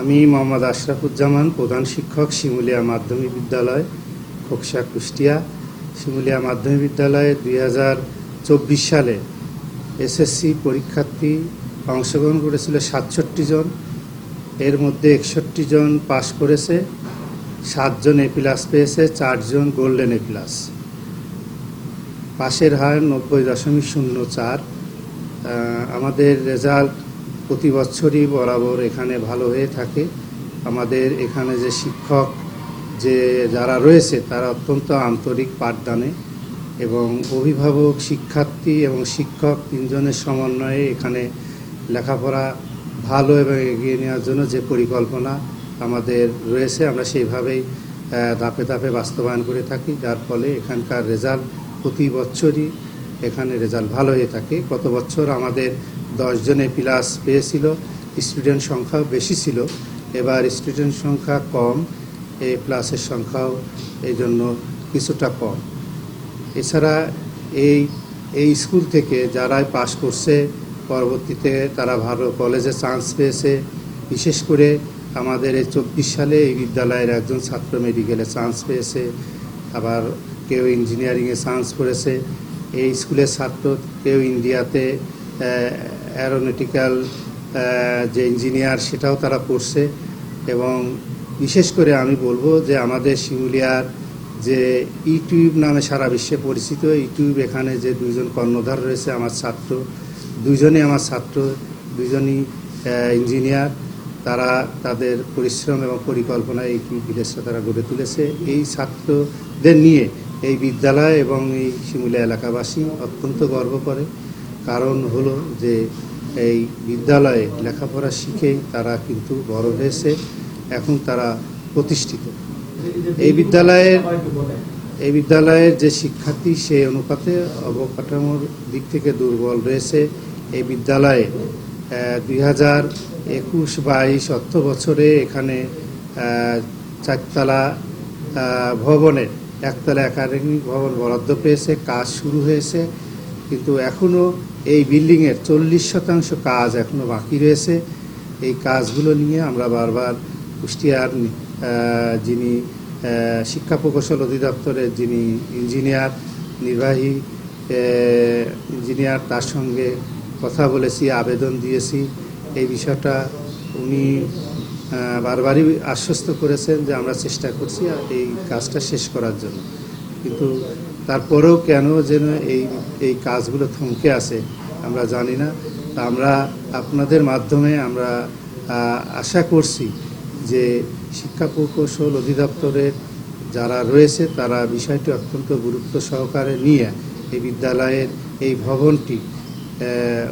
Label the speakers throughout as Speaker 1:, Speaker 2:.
Speaker 1: আমি মোহাম্মদ আশরাফুজ্জামান, প্রধান শিক্ষক, শিমুলিয়া মাধ্যমিক বিদ্যালয়, খোকসা, কুষ্টিয়া। শিমুলিয়া মাধ্যমিক বিদ্যালয়ে দুই চব্বিশ সালে এসএসসি পরীক্ষার্থী অংশগ্রহণ করেছিল সাতষট্টি জন। এর মধ্যে একষট্টি জন পাশ করেছে সাতজন এ প্লাস পেয়েছে চারজন গোল্ডেন এ প্লাস। পাশের হার নব্বই দশমিক শূন্য চার। আমাদের রেজাল্ট প্রতি বছরই বরাবর এখানে ভালো হয়ে থাকে। আমাদের এখানে যে শিক্ষক, যে যারা রয়েছে, তারা অত্যন্ত আন্তরিক পাঠদানে এবং অভিভাবক, শিক্ষার্থী এবং শিক্ষক তিনজনের সমন্বয়ে এখানে লেখাপড়া ভালো এবং এগিয়ে নেওয়ার জন্য যে পরিকল্পনা আমাদের রয়েছে, আমরা সেইভাবেই ধাপে ধাপে বাস্তবায়ন করে থাকি। যার ফলে এখানকার রেজাল্ট প্রতি বছরই এখানে রেজাল্ট ভালো হয়ে থাকে। গত বছর আমাদের দশজনে প্লাস পেয়েছিল। স্টুডেন্ট সংখ্যাও বেশি ছিল। এবার স্টুডেন্ট সংখ্যা কম, এ প্লাসের সংখ্যাও এই জন্য কিছুটা কম। এছাড়া এই এই স্কুল থেকে যারাই পাশ করছে, পরবর্তীতে তারা ভালো কলেজে চান্স পেয়েছে। বিশেষ করে আমাদের এই চব্বিশ সালে এই বিদ্যালয়ের একজন ছাত্র মেডিকেলে চান্স পেয়েছে। আবার কেউ ইঞ্জিনিয়ারিংয়ে চান্স করেছে। এই স্কুলের ছাত্র কেউ ইন্ডিয়াতে অ্যারোনটিক্যাল যে ইঞ্জিনিয়ার সেটাও তারা পড়ছে। এবং বিশেষ করে আমি বলব যে আমাদের শিমুলিয়ার যে ইউটিউব নামে সারা বিশ্বে পরিচিত ইউটিউব এখানে যে দুইজন কর্ণধার রয়েছে, আমার ছাত্র, দুইজনই আমার ছাত্র দুজনই ইঞ্জিনিয়ার তারা তাদের পরিশ্রম এবং পরিকল্পনা এই ভিলেজটা তারা গড়ে তুলেছে। এই ছাত্রদের নিয়ে এই বিদ্যালয় এবং এই শিমুলিয়া এলাকাবাসী অত্যন্ত গর্ব করে। কারণ হলো যে এই বিদ্যালয়ে লেখাপড়া শিখেই তারা কিন্তু বড় হয়েছে এখন তারা প্রতিষ্ঠিত। এই বিদ্যালয়ের এই বিদ্যালয়ের যে শিক্ষার্থী সেই অনুপাতে অবকাঠামোর দিক থেকে দুর্বল রয়েছে। এই বিদ্যালয়ে দুই হাজার একুশ বাইশ অর্থ বছরে এখানে চারতলা আহ, ভবনে একতলা একাডেমিক ভবন বরাদ্দ পেয়েছে, কাজ শুরু হয়েছে, কিন্তু এখনও এই বিল্ডিংয়ের চল্লিশ শতাংশ কাজ এখনও বাকি রয়েছে। এই কাজগুলো নিয়ে আমরা বারবার কুষ্টিয়ার যিনি শিক্ষা প্রকৌশল অধিদপ্তরের যিনি ইঞ্জিনিয়ার, নির্বাহী ইঞ্জিনিয়ার, তার সঙ্গে কথা বলেছি, আবেদন দিয়েছি। এই বিষয়টা উনি বারবারই আশ্বস্ত করেছেন যে আমরা চেষ্টা করছি এই কাজটা শেষ করার জন্য। কিন্তু তারপরেও কেন যেন এই এই কাজগুলো থমকে আছে আমরা জানি না। তা আমরা আপনাদের মাধ্যমে আমরা আশা করছি যে শিক্ষা প্রকৌশল অধিদপ্তরের যারা রয়েছে তারা বিষয়টি অত্যন্ত গুরুত্ব সহকারে নিয়ে এই বিদ্যালয়ের এই ভবনটি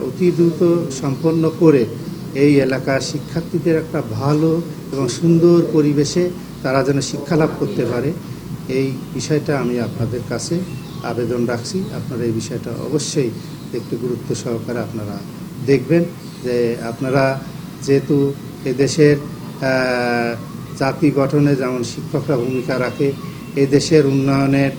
Speaker 1: অতি দ্রুত সম্পন্ন করে এই এলাকার শিক্ষার্থীদের একটা ভালো এবং সুন্দর পরিবেশে তারা যেন শিক্ষা লাভ করতে পারে। এই বিষয়টা আমি আপনাদের কাছে আবেদন রাখছি। আপনারা এই বিষয়টা অবশ্যই একটু গুরুত্ব সহকারে আপনারা দেখবেন যে আপনারা যেহেতু এদেশের জাতি গঠনে যেমন শিক্ষকরা ভূমিকা রাখে, এদেশের উন্নয়নের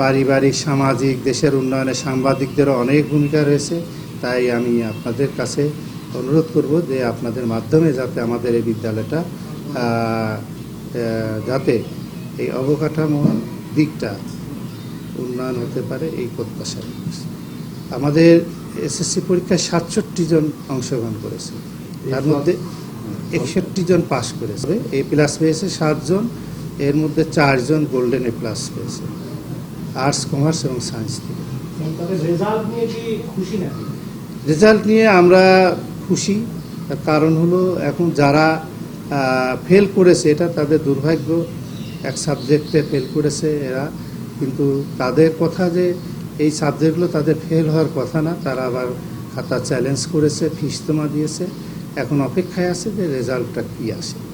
Speaker 1: পারিবারিক, সামাজিক, দেশের উন্নয়নে সাংবাদিকদেরও অনেক ভূমিকা রয়েছে। তাই আমি আপনাদের কাছে অনুরোধ করব যে আপনাদের মাধ্যমে যাতে আমাদের এই বিদ্যালয়টা যাতে এই অবকাঠামো দিকটা উন্নয়ন হতে পারে এই প্রত্যাশা। আমাদের এসএসসি পরীক্ষায় সাতষট্টি জন অংশগ্রহণ করেছে। তার মধ্যে একষট্টি জন পাশ করেছে। এ প্লাস পেয়েছে সাতজন এর মধ্যে চারজন গোল্ডেন এ প্লাস পেয়েছে। আর্টস কমার্স এবং সায়েন্স থেকে।
Speaker 2: রেজাল্ট নিয়ে
Speaker 1: আমরা খুশি। কারণ হলো এখন যারা ফেল করেছে, এটা তাদের দুর্ভাগ্য। এক সাবজেক্টে ফেল করেছে এরা। কিন্তু তাদের কথা যে এই সাবজেক্টগুলো তাদের ফেল হওয়ার কথা না, তারা আবার খাতা চ্যালেঞ্জ করেছে, ফিস জমা দিয়েছে। এখন অপেক্ষায় আছে যে রেজাল্টটা কী আসে।